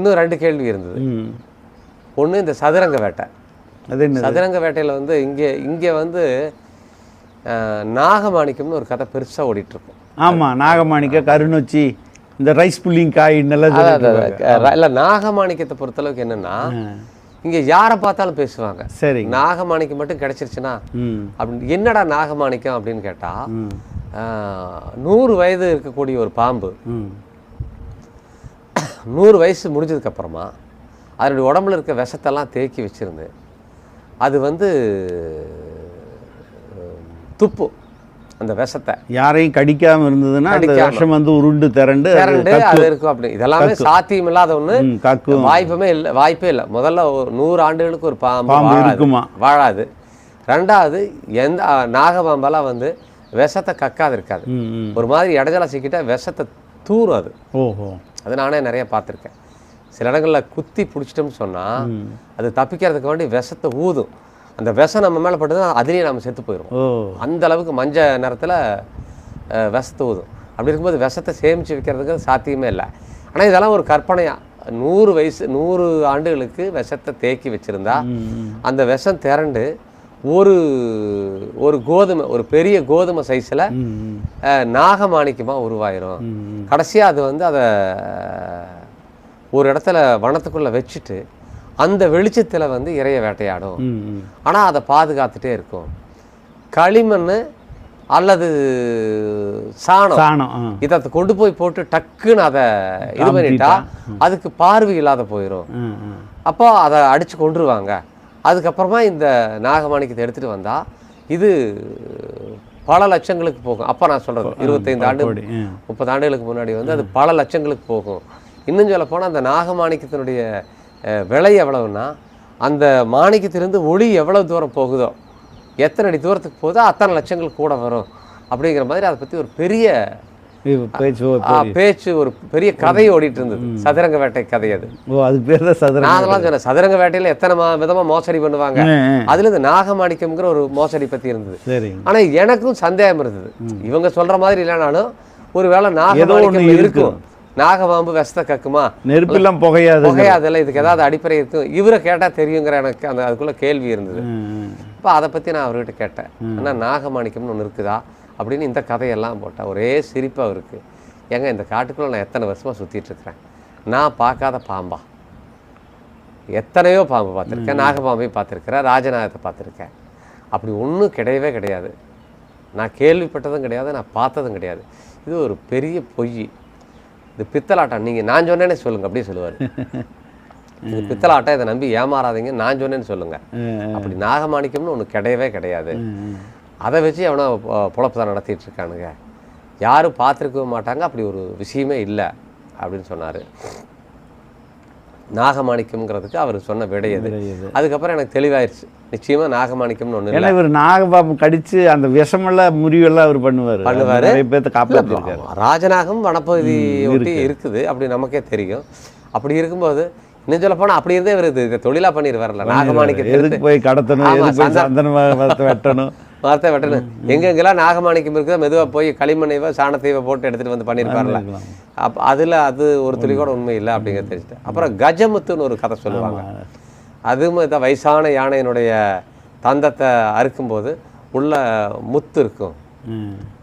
இன்னும் ரெண்டு கேள்வி இருந்தது. ஒன்று இந்த சதுரங்க வேட்டை. அது என்ன சதுரங்க வேட்டையில் வந்து இங்கே இங்கே வந்து நாகமாணிக்கம்னு ஒரு கதை பெருசாக ஓடிட்டுருக்கும். ஆமாம் நாகமாணிக்க கருநொச்சி இந்த ரைஸ் புல்லிங் காய் நல்லா இல்லை நாகமாணிக்கத்தை பொறுத்தளவுக்கு என்னென்னா இங்கே யாரை பார்த்தாலும் பேசுவாங்க. சரி. நாகமாணிக்கம் மட்டும் கிடைச்சிருச்சுன்னா அப்படின்னு என்னடா நாகமாணிக்கம் அப்படின்னு கேட்டால் நூறு வயது இருக்கக்கூடிய ஒரு பாம்பு நூறு வயசு முடிஞ்சதுக்கப்புறமா அதனுடைய உடம்புல இருக்க விஷத்தெல்லாம் தேக்கி வச்சிருந்து அது வந்து அஹ், துப்பும் அந்த விஷத்தை. யாரையும் கடிக்காம இருந்ததுன்னா அந்த. விஷம் வந்து உருண்டு திரண்டு திரண்டு அது இருக்கும் அப்படி. இதெல்லாமே சாத்தியம் இல்லாத ஒன்று வாய்ப்புமே இல்லை வாய்ப்பே இல்லை. முதல்ல ஒரு நூறு ஆண்டுகளுக்கு ஒரு பாம்பு. இருக்குமா? வாழாது. ரெண்டாவது எந்த நாகபாம்பெல்லாம் வந்து விஷத்தை கக்காது இருக்காது. ஒரு மாதிரி இடைஞ்சலா சிக்கிட்டா விஷத்தை தூரும் அது. ஓஹோ. அது நானே நிறைய பார்த்துருக்கேன். சில இடங்களில் குத்தி பிடிச்சிட்டோம்னு சொன்னால் அது தப்பிக்கிறதுக்கு வேண்டி விஷத்தை ஊதும். அந்த விஷம் நம்ம மேலே பட்டதுன்னா அதுலேயே நம்ம செத்து போயிடும் அந்த அளவுக்கு மஞ்ச நேரத்தில் விஷத்தை ஊதும். அப்படி இருக்கும்போது விஷத்தை சேமித்து வைக்கிறதுக்கு சாத்தியமே இல்லை. ஆனால் இதெல்லாம் ஒரு கற்பனையாக நூறு வயசு நூறு ஆண்டுகளுக்கு விஷத்தை தேக்கி வச்சுருந்தா அந்த விஷம் திரண்டு ஒரு ஒரு கோதுமை ஒரு பெரிய கோதுமை சைஸில் நாகமாணிக்கமாக உருவாயிரும். கடைசியாக அது வந்து அதை ஒரு இடத்துல வனத்துக்குள்ளே வச்சுட்டு அந்த வெளிச்சத்தில் வந்து இறைய வேட்டையாடும். ஆனால் அதை பாதுகாத்துட்டே இருக்கும். களிமண் அல்லது சாணம் இதை கொண்டு போய் போட்டு டக்குன்னு அதை இது பண்ணிட்டா அதுக்கு பார்வை இல்லாத போயிடும் அப்போ அதை அடித்து கொண்டுருவாங்க அதுக்கப்புறமா இந்த நாகமாணிக்கத்தை எடுத்துகிட்டு வந்தால் இது பல லட்சங்களுக்கு போகும். அப்போ நான் சொல்கிறது இருபத்தைந்து ஆண்டு முப்பது ஆண்டுகளுக்கு முன்னாடி வந்து அது பல லட்சங்களுக்கு போகும். இன்னும் சொல்ல போனால் அந்த நாகமாணிக்கத்தினுடைய விலை எவ்வளவுன்னா அந்த மாணிக்கத்திலிருந்து ஒளி எவ்வளவு தூரம் போகுதோ எத்தனை அடி தூரத்துக்கு போகுதோ அத்தனை லட்சங்கள் கூட வரும். அப்படிங்கிற மாதிரி அதை பற்றி ஒரு பெரிய பேச்சு ஒரு பெரிய கதை ஓடிட்டு இருந்தது சதுரங்க வேட்டை கதை அது. ஓ அது பேர் தான் சதுரம் நான் அதெல்லாம் சொன்னேன். சதுரங்க வேட்டையில் எத்தனை மா விதமாக மோசடி பண்ணுவாங்க. அதுல இந்த நாகமாணிக்கம்ங்கிற ஒரு மோசடி பற்றி இருந்தது. சரி ஆனா எனக்கும் சந்தேகம் இருந்தது. இவங்க சொல்ற மாதிரி இல்லைனாலும் ஒருவேளை நாகமாணிக்கம் இருக்கும். நாகபாம்பு விஷத்தை கக்குமா நெருப்பெல்லாம் புகையாது. புகையாதுல இதுக்கு ஏதாவது அடிப்படை இருக்கும் இவரை கேட்டா தெரியுங்கிற எனக்கு அந்த அதுக்குள்ள கேள்வி இருந்தது. அப்போ அதை பத்தி நான் அவர்கிட்ட கேட்டேன். அண்ணா நாகமாணிக்கம்னு ஒன்று இருக்குதா? அப்படின்னு இந்த கதையெல்லாம் போட்டேன் ஒரே சிரிப்பா இருக்கு. ஏங்க இந்த காட்டுக்குள்ள நான் எத்தனை வருஷமா சுத்திட்டு இருக்கிறேன்? நான் பார்க்காத பாம்பா. எத்தனையோ பாம்பு பார்த்துருக்கேன். நாகபாம்பையும் பார்த்துருக்கிறேன். ராஜநாகத்தை பார்த்துருக்கேன். அப்படி ஒன்றும் கிடையவே கிடையாது. நான் கேள்விப்பட்டதும் கிடையாது நான் பார்த்ததும் கிடையாது. இது ஒரு பெரிய பொய். இது பித்தலாட்டம். நீங்கள் நான் சொன்னேனே சொல்லுங்க அப்படியே சொல்லுவார். இது பித்தலாட்டம். இதை நம்பி ஏமாறாதீங்க. நான் சொன்னேன்னு சொல்லுங்க. அப்படி நாகமாணிக்கம்னு ஒன்று கிடையவே கிடையாது. அதை வச்சு அவனை பொழப்பு தான் நடத்திட்டு இருக்கானுங்க யாரும் பார்த்துருக்கவே மாட்டாங்க. அப்படி ஒரு விஷயமே இல்லை அப்படின்னு சொன்னார். நாகமாணிக்கம்ங்கிறதுக்கு அவர் சொன்ன விடை அது. விடை அதுக்கப்புறம் எனக்கு தெளிவாயிருச்சு. நிச்சயமா நாகமாணிக்கம்னு ஒன்று ஏன்னா இவர் நாகபாம்பு கடிச்சு அந்த விஷமெல்லாம் முறிவெல்லாம் அவர் பண்ணுவார். பண்ணுவாரு. பேர்த்த காப்பாற்றிருக்காரு ராஜநாகம் வனப்பகுதி ஒட்டி இருக்குது. அப்படி நமக்கே தெரியும். அப்படி இருக்கும்போது இன்னும் சொல்ல போனால் அப்படி இருந்தே இவர் இது தொழிலாக பண்ணிடுவார்ல நாகமாணிக்கத்தை எதுக்கு போய் கடத்தணும்? எதுக்கு போய் சந்தன- சந்தன மரத்தை வெட்டணும்? வார்த்தை வெட்டணும் எங்கெங்கெல்லாம் நாகமாணிக்கம் இருக்குதோ மெதுவா போய் களிமண்ணைவோ சாணத்தைவோ போட்டு எடுத்துட்டு வந்து பண்ணியிருப்பார்ல. பண்ணிருக்கலாம். அப்ப அதுல அது ஒரு துளி கூட உண்மை இல்லை அப்படிங்கிறது தெரிஞ்சுட்டு அப்புறம் கஜமுத்துன்னு ஒரு கதை சொல்லுவாங்க. அதுவும் இதான் வயசான யானையினுடைய தந்தத்தை அறுக்கும்போது உள்ள முத்து இருக்கும்.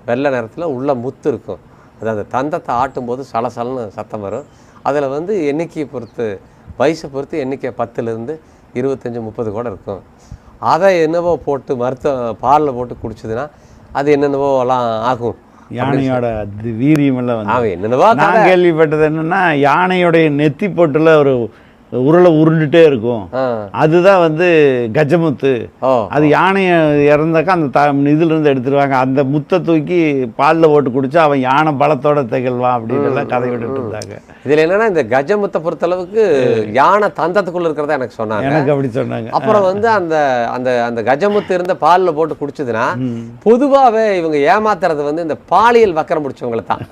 வெள்ளை நிறத்துல உள்ள முத்து இருக்கும். அது அந்த தந்தத்தை ஆட்டும்போது சலசலன்னு சத்தம் வரும். அதில் வந்து எண்ணிக்கையை பொறுத்து வயசை பொறுத்து எண்ணிக்கை பத்துலேருந்து இருபத்தஞ்சி முப்பது கூட இருக்கும். அதை என்னவோ போட்டு மருத்துவ பாலில் போட்டு குடிச்சதுன்னா அது என்னென்னவோ எல்லாம் ஆகும். யானையோட வீரியம் எல்லாம் என்னென்னவோ நான் கேள்விப்பட்டது என்னன்னா யானையோடைய நெத்தி போட்டுல ஒரு உருளை உருண்டுட்டே இருக்கும். அதுதான் வந்து கஜமுத்து. அது யானையை இறந்தாக்கா அந்த த இதுல இருந்து எடுத்துருவாங்க. அந்த முத்தை தூக்கி பாலில் போட்டு குடிச்சா அவன் யானை பலத்தோட திகழ்வான் அப்படின்னு எல்லாம் கதை விட்டுட்டு இருந்தாங்க. இதில் என்னன்னா இந்த கஜமுத்தை பொறுத்தளவுக்கு யானை தந்தத்துக்குள்ள இருக்கிறதா எனக்கு சொன்னாங்க. எனக்கு அப்படி சொன்னாங்க. அப்புறம் வந்து அந்த அந்த அந்த கஜமுத்து இருந்த பாலில் போட்டு குடிச்சதுன்னா பொதுவாகவே இவங்க ஏமாத்துறது வந்து இந்த பாலியல் வக்கரம் பிடிச்சவங்கள தான்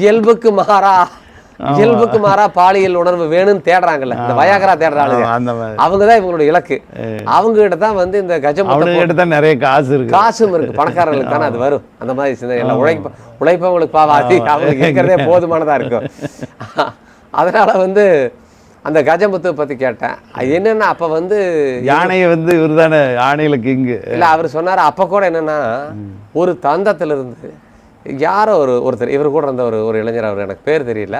இயல்புக்கு மாறா. இயல்புக்கு மாறா பாலியல் உணர்வு வேணும்னு தேடுறாங்கல்ல. இந்த வயாகரா தேடுற ஆளுங்க. ஆமா, அந்த மாதிரி. அவங்க தான் இவங்களுடைய இலக்கு. அவங்க கிட்ட தான் வந்து இந்த கிட்ட தான் நிறைய காசு இருக்கு. காசும் இருக்கு. பணக்காரர்களுக்கு தானே அது வரும். அந்த மாதிரி சிந்தனை. எல்லாம் உழைப்ப உழைப்பவங்களுக்கு பாவாதி. அவங்களுக்கு இருக்கிறதே போதுமானதா இருக்கும். அதனால வந்து அந்த கஜமுத்து பற்றி கேட்டேன். என்னென்னா அப்போ வந்து யானையை வந்து இவர் தானே ஆணையில கிங்கு. இல்லை அவர் சொன்னார் அப்போ கூட என்னென்னா ஒரு தந்தத்திலிருந்து யாரோ ஒரு ஒருத்தர் இவர் கூட இருந்த ஒரு ஒரு இளைஞர் அவர் எனக்கு பேர் தெரியல.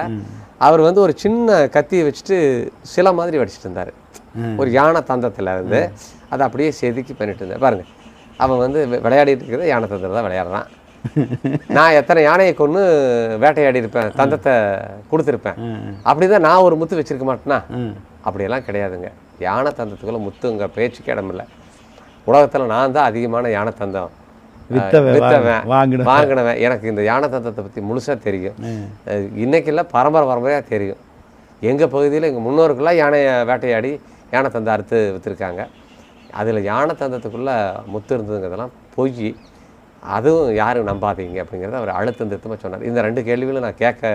அவர் வந்து ஒரு சின்ன கத்தியை வச்சுட்டு சில மாதிரி வடிச்சிட்டு இருந்தார். ஒரு யானை தந்தத்தில் இருந்து அதை அப்படியே செதுக்கி பண்ணிட்டு இருந்தார் பாருங்க அவன் வந்து விளையாடிட்டு இருக்கிறது யானை தந்தத்தில் தான் விளையாடுறான். நான் எத்தனை யானையை கொன்று வேட்டையாடி இருப்பேன் தந்தத்தை கொடுத்துருப்பேன். அப்படிதான் நான் ஒரு முத்து வச்சிருக்க மாட்டேனா? அப்படியெல்லாம் கிடையாதுங்க. யானை தந்தத்துக்குள்ள முத்துங்க பேச்சுக்கு இடமில்ல. உலகத்தில் நான் தான் அதிகமான யானை தந்தம் வித்தவன், வாங்கினவன். வாங்கினவன். எனக்கு இந்த யானை தந்தத்தை பற்றி முழுசாக தெரியும். இல்லை பரம்பரை பரம்பரையாக தெரியும். எங்கள் பகுதியில் எங்கள் முன்னோர்கள்லாம் யானையை வேட்டையாடி யானை தந்தை அறுத்து விற்றுருக்காங்க அதில் யானை தந்தத்துக்குள்ளே முத்து இருந்ததுங்கிறதெல்லாம் பொய். அதுவும் யாரும் நம்பாதீங்க அப்படிங்கிறத அவர் அழுத்தம் திருத்தமாக சொன்னார். இந்த ரெண்டு கேள்விகளும் நான் கேட்க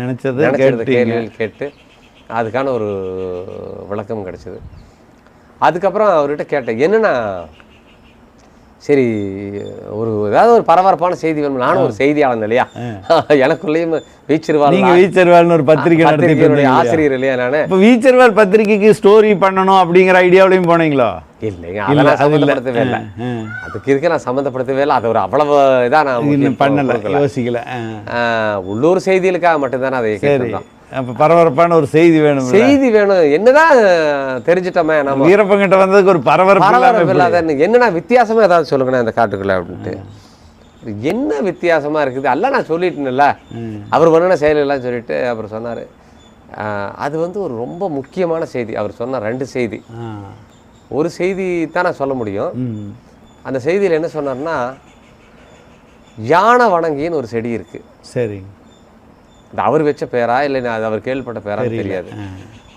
நினைச்சது கேட்டீங்க கேள்விகள் கேட்டு அதுக்கான ஒரு விளக்கம் கிடைச்சது. அதுக்கப்புறம் அவர்கிட்ட கேட்டேன் என்னன்னா சரி ஒரு ஏதாவது ஒரு பரபரப்பான செய்தி வேணும் நானும் ஒரு செய்தியாளன் இல்லையா? எனக்குள்ளேயும் வீச்சிருவாள் நீங்க வீச்சர்வால்னு ஒரு பத்திரிக்கை இருந்தீங்க ஆசிரியர் இல்லையா நானு? இப்போ வீச்சர்வால் பத்திரிக்கைக்கு ஸ்டோரி பண்ணணும் அப்படிங்கிற ஐடியாவிலையும் போனீங்களா? இல்லைங்க இல்ல, அதெல்லாம். சம்மந்தப்படுத்தவே இல்லை. அதுக்கு இருக்க நான் சம்மந்தப்படுத்தவே இல்லை. அது ஒரு அவ்வளவு இதாக நான் பண்ணல. யோசிக்கல உள்ளூர் செய்திகளுக்காக மட்டும்தானே அதை கேட்டிருந்தோம். அப்ப பரபரப்பான ஒரு செய்தி வேணும் செய்தி வேணும். என்னதான் தெரிஞ்சிட்டோமே? நம்ம வீரப்பங்கிட்ட வந்ததுக்கு ஒரு பரபரப்பு? இல்லாத என்னன்னா வித்தியாசமா ஏதாவது சொல்லுங்கண்ணா இந்த காட்டுக்குள்ள அப்படின்ட்டு. என்ன வித்தியாசமா இருக்குது? எல்லாம் நான் சொல்லிட்டேன்ல. அவர் பண்ணின செயலெல்லாம் சொல்லிட்டு அவர் சொன்னார். அது வந்து ஒரு ரொம்ப முக்கியமான செய்தி. அவர் சொன்ன ரெண்டு செய்தி. ஒரு செய்தி தான் நான் சொல்ல முடியும். அந்த செய்தியில் என்ன சொன்னார்னா யானை வணங்கின்னு ஒரு செடி இருக்கு. சரி. அது அவர் வச்ச பேரா இல்லை அது அவர் கேள்விப்பட்ட பேரான்னு தெரியாது.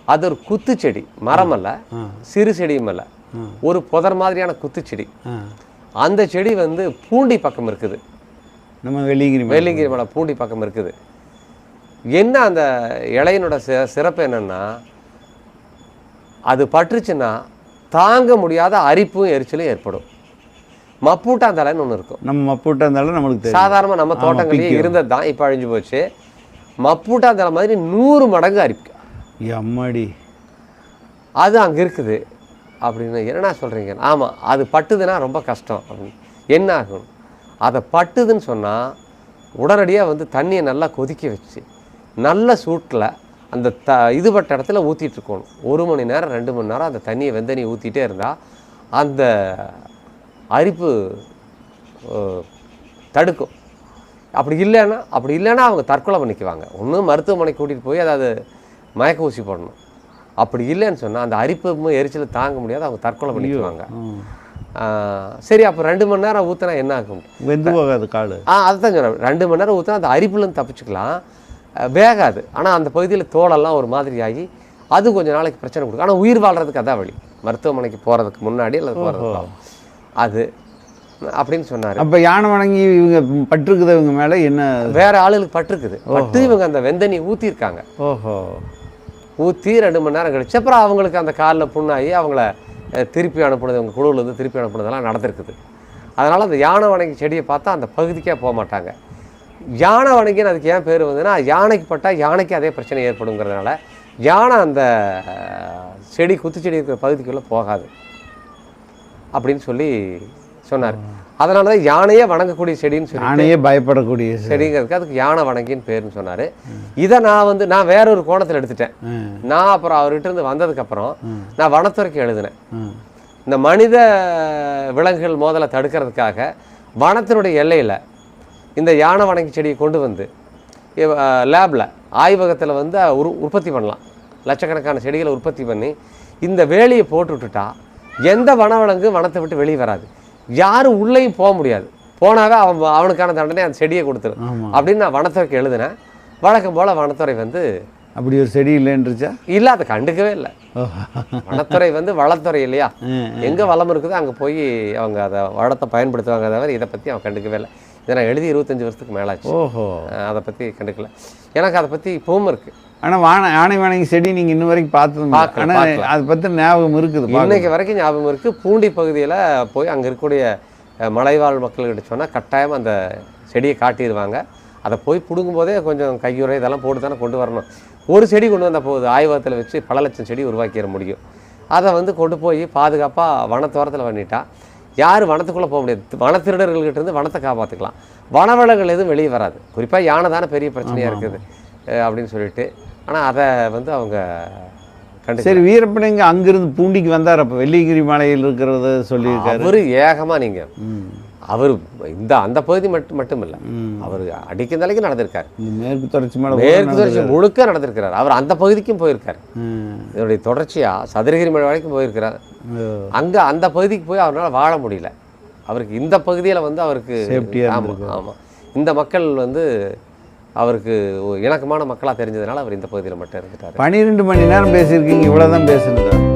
அது ஒரு குத்து செடி மரம் அல்ல. சிறு செடியும் அல்ல ஒரு புதர் மாதிரியான குத்து செடி ஆ. அந்த செடி வந்து பூண்டி பக்கம் இருக்குது. நம்ம வெள்ளிங்கிரி. வேலிங்கிரி மலை பூண்டி பக்கம் இருக்குது. என்ன அந்த இலையினோட சி சிறப்பு என்னன்னா அது பட்டுருச்சுன்னா தாங்க முடியாத அரிப்பும் எரிச்சலும் ஏற்படும். மப்பூட்டாந்தலைன்னு ஒன்று இருக்கும். நம்ம மப்பூட்டா இருந்தாலும் நம்மளுக்கு தெரியும். சாதாரண நம்ம தோட்டங்கள்லேயே இருந்தது தான் இப்போ அழிஞ்சு போச்சு. மப்பூட்டாந்தலை மாதிரி நூறு மடங்கு அரிப்பு. அம்மாடி அது அங்கே இருக்குது. அப்படின்னு என்னண்ணா சொல்கிறீங்க ஆமாம் அது பட்டுதுன்னா ரொம்ப கஷ்டம். அப்படின்னு. என்ன ஆகும்? அதை பட்டுதுன்னு சொன்னால் உடனடியாக வந்து தண்ணியை நல்லா கொதிக்க வச்சு நல்ல சூட்டில் அந்த த இதுபட்ட இடத்துல ஊற்றிட்டு இருக்கணும். ஒரு மணி நேரம் ரெண்டு மணி நேரம் அந்த தண்ணியை வெந்தண்ணியை ஊற்றிட்டே இருந்தால் அந்த அரிப்பு தடுக்கும். அப்படி இல்லைன்னா அப்படி இல்லைன்னா அவங்க தற்கொலை பண்ணிக்குவாங்க. ஒன்று மருத்துவமனைக்கு கூட்டிகிட்டு போய் அதாவது மயக்க ஊசி போடணும். அப்படி இல்லைன்னு சொன்னால் அந்த அரிப்பு எரிச்சலை தாங்க முடியாது. அவங்க தற்கொலை பண்ணிக்குவாங்க. சரி அப்போ ரெண்டு மணி நேரம் ஊற்றினா என்ன ஆகும்? வெந்து போகாது காடு ஆ அதுதான் சொன்னேன். ரெண்டு மணி நேரம் ஊற்றினா அந்த அரிப்புலேருந்து தப்பிச்சுக்கலாம். வேகாது. ஆனால் அந்த பகுதியில் தோலெல்லாம் ஒரு மாதிரி ஆகி அது கொஞ்சம் நாளைக்கு பிரச்சனை கொடுக்கும். ஆனால் உயிர் வாழ்கிறதுக்கு அதான் வழி. மருத்துவமனைக்கு போகிறதுக்கு முன்னாடி அல்லது போகிறதுக்கு அது அப்படின்னு சொன்னார். அப்ப யானை வணங்கி இவங்க பட்டிருக்குது இவங்க மேல? என்ன? வேற ஆளுகளுக்கு பட்டிருக்குது. பட்டு இவங்க அந்த வெந்தண்ணி ஊற்றிருக்காங்க ஓஹோ. ஊற்றி ரெண்டு மணி நேரம் கழிச்சு அப்புறம் அவங்களுக்கு அந்த காலில் புண்ணாகி அவங்கள திருப்பி அனுப்புனது அவங்க குழுவிலேருந்து திருப்பி அனுப்புனதெல்லாம் நடந்திருக்குது. அதனால் அந்த யானை வணங்கி செடியை பார்த்தா அந்த பகுதிக்கே போக மாட்டாங்க. யானை வணங்கின்னு அதுக்கு ஏன் பேர் வந்ததுன்னா யானைக்கு பட்டால் யானைக்கு அதே பிரச்சனை ஏற்படுங்கிறதுனால யானை அந்த செடி குத்துச்செடி இருக்கிற பகுதிக்குள்ளே போகாது. அப்படின்னு சொல்லி சொன்னார். அதனால தான் யானையே வணங்கக்கூடிய செடின்னு சொல்லி யானையே பயப்படக்கூடிய செடிங்கிறதுக்கு அதுக்கு யானை வணங்கின்னு பேருன்னு சொன்னார். இதை நான் வந்து நான் வேற ஒரு கோணத்தில் எடுத்துட்டேன். நான் அப்புறம் அவர்கிட்ட இருந்து வந்ததுக்கப்புறம் நான் வனத்துறைக்கு எழுதினேன். இந்த மனித விலங்குகள் மோதலை தடுக்கிறதுக்காக வனத்தினுடைய எல்லையில் இந்த யானை வணங்கி செடியை கொண்டு வந்து லேபில் ஆய்வகத்தில் வந்து உரு உற்பத்தி பண்ணலாம். லட்சக்கணக்கான செடிகளை உற்பத்தி பண்ணி இந்த வேலியை போட்டு விட்டுட்டா எந்த வனவிலங்கு வனத்தை விட்டு வெளியே வராது. யாரும் உள்ளேயும் போக முடியாது. போனாவே அவன் அவனுக்கான தண்டனை அந்த செடியை கொடுத்துரும். ஆமா. அப்படின்னு நான் வனத்துறைக்கு எழுதினேன். வழக்கம் போல் வனத்துறை வந்து அப்படி ஒரு செடி இல்லைன்றுச்சா? இல்லை அதை கண்டுக்கவே இல்லை. வனத்துறை வந்து வளத்துறை இல்லையா? எங்கே வளம் இருக்குதோ அங்கே போய் அவங்க அதை வளத்தை பயன்படுத்துவாங்க. தவிர இதை பற்றி அவன் கண்டுக்கவே இல்லை. இதை நான் எழுதி இருபத்தஞ்சி வருஷத்துக்கு மேலாச்சு. ஓஹோ. அதை பற்றி கண்டுக்கல. எனக்கு அதை பற்றி இப்பவும் இருக்குது ஆனா வான யானை வணங்கி செடி நீங்க இன்ன வரைக்கும் பார்த்தது ஆனா பார்க்கல. அதை பத்தி ஞாபகம் இருக்குது. இன்னைக்கு வரைக்கும் ஞாபகம் இருக்குது பூண்டி பகுதியில் போய் அங்கே இருக்கக்கூடிய மலைவாழ் மக்கள்கிட்ட சொன்னால் கட்டாயம் அந்த செடியை காட்டிடுவாங்க அதை போய் பிடுங்கும் போதே கொஞ்சம் கையுறை இதெல்லாம் போட்டு தானே கொண்டு வரணும். ஒரு செடி கொண்டு வந்தால் போகுது ஆய்வகத்தில் வச்சு பல லட்சம் செடி உருவாக்கிட முடியும். அதை வந்து கொண்டு போய் பாதுகாப்பாக வனத்தோரத்தில் பண்ணிட்டா யார் வனத்துக்குள்ளே போக முடியாது. வனத்திருடர்கள்கிட்ட இருந்து வனத்தை காப்பாற்றிக்கலாம் வனவளங்கள் எதுவும் வெளியே வராது. குறிப்பாக யானை தானே பெரிய பிரச்சனையாக இருக்குது அப்படின்னு சொல்லிட்டு ஆனால் அதை வந்து அவங்க சரி வீரப்பன் எங்க அங்கிருந்து பூண்டிக்கு வந்தார். அப்போ வெள்ளிகிரி மலையில் இருக்கிறத சொல்லியிருக்காரு. அவர் ஏகமாக நீங்கள். அவர் இந்த அந்த பகுதி மட்டும் மட்டும் இல்லை. அவர் அடிக்க தலைக்கு நடந்திருக்கார். மேற்கு தொடர்ச்சி மேற்கு தொடர்ச்சி முழுக்க நடந்திருக்கிறார். அவர் அந்த பகுதிக்கும் போயிருக்கார். இதனுடைய தொடர்ச்சியாக சதுரகிரி மலை வரைக்கும் போயிருக்கிறார். அங்கே அந்த பகுதிக்கு போய் அவரால் வாழ முடியல. அவருக்கு இந்த பகுதியில் வந்து அவருக்கு ஆமாம் ஆமாம் இந்த மக்கள் வந்து அவருக்கு இணக்கமான மக்களாக தெரிஞ்சதுனால அவர் இந்த பகுதியில் மட்டும் இருந்துட்டார் பன்னிரெண்டு மணி நேரம் பேசியிருக்கீங்க இவ்வளோதான் பேசுனீங்க